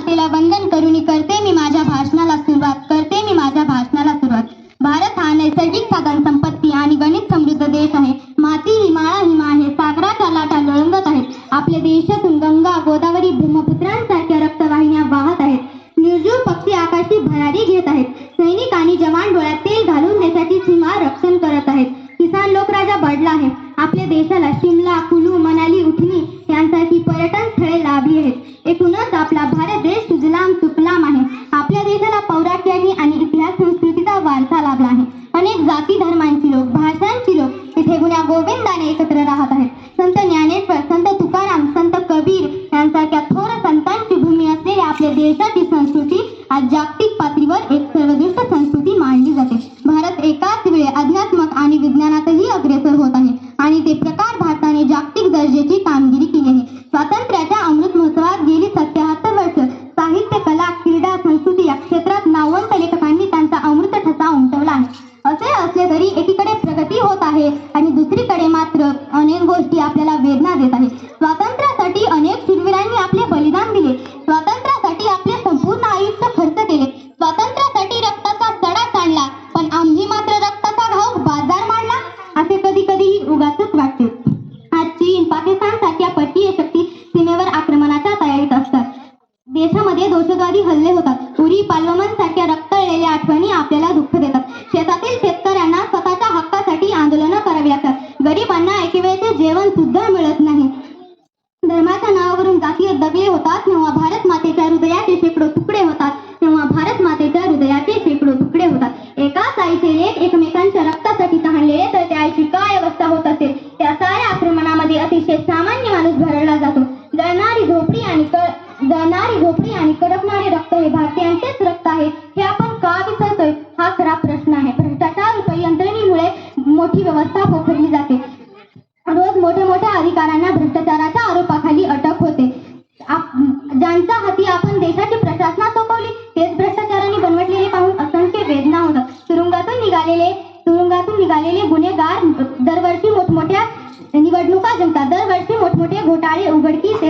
मातेला वंदन करुणी करते मी माझ्या भाषणाला सुरुवात करते मी माझ्या भाषणाला सुरुवात. भारत हा नैसर्गिक साधन संपत्ती आणि गणित समृद्ध देश आहे. माती हिमाळा हिमा आहे सागराच्या लाटा लोळंगत आहेत. आपल्या देशातून गंगा गोदावरी ब्रह्मपुत्रांसारख्या रक्तवाहिन्या वाहत आहेत. निर्जीव पक्षी आकाशी भरारी घेत आहेत. सैनिक आणि जवान डोळ्यात एकूणच आपला भारत देश सुजलाम सुफलाम आहे. आपल्या देशाला पौरात्यानी आणि इतिहास संस्कृतीचा वारसा लाभला आहे. अनेक जाती धर्मांची लोक भाषांची लोक इथे गुण्या गोविंदाने एकत्र राहत आहेत. संत ज्ञानेश्वर संत तुकाराम संत कबीर यांसारख्या थोर संतांची भूमी असलेल्या आपल्या देशाची संस्कृती आज जागतिक दुसरीकडे मात्र अनेक गोष्टी आपल्याला वेदना देत आहेत. स्वातंत्र्यासाठी अनेक शूरवीरांनी आपले बलिदान दिले. स्वातंत्र्यासाठी आपले संपूर्ण आयुष्य खर्च केले. स्वातंत्र्यासाठी रक्ताचा सडा काढला. पण आम्ही मात्र रक्ताचा घाऊक बाजार मांडला. असे कधी कधीही उगाचच वाटते. आज चीन पाकिस्तान सारख्या पट्टीय शक्ती सीमेवर आक्रमणाच्या तयारीत असतात. देशामध्ये दहशतवादी हल्ले होतात. उरी पालवमन सारख्या रक्तळलेल्या आठवणी आपल्याला जेवण सुद्धा मिळत नाही. धर्माच्या नावावरून जातीय दगले होतात तेव्हा भारत मातेच्या हृदयाचे शेकडो तुकडे होतात तेव्हा भारत मातेच्या हृदयाचे शेकडो तुकडे होतात. एकाच आईचे लेख एकमेकांच्या रक्तासाठी तहानलेले तर त्या आईची काय अवस्था होत असेल? त्या साऱ्या आक्रमणामध्ये अतिशय सामान्य माणूस भरडला जातो. जळणारी झोपडी आणि जळणारी झोपडी आणि कडकणारे रक्त हे भारतीयांचेच रक्त आहे. हे आपण का विसरतोय? हा खरा प्रश्न आहे. भ्रष्टाचार रुपये यंत्रणेमुळे मोठी व्यवस्था पोखरली जाते. मोठ्या भ्रष्टाचाराच्या आरोपाखाली अटक होते. ज्यांच्या हाती आपण देशाची प्रशासना सोपवली तेच भ्रष्टाचाराने बनवटलेले पाहून असंख्य वेदना होतात. तुरुंगातून निघालेले तुरुंगातून निघालेले गुन्हेगार दरवर्षी मोठमोठ्या निवडणुका जिंकतात. दरवर्षी मोठमोठे घोटाळे उघडकीस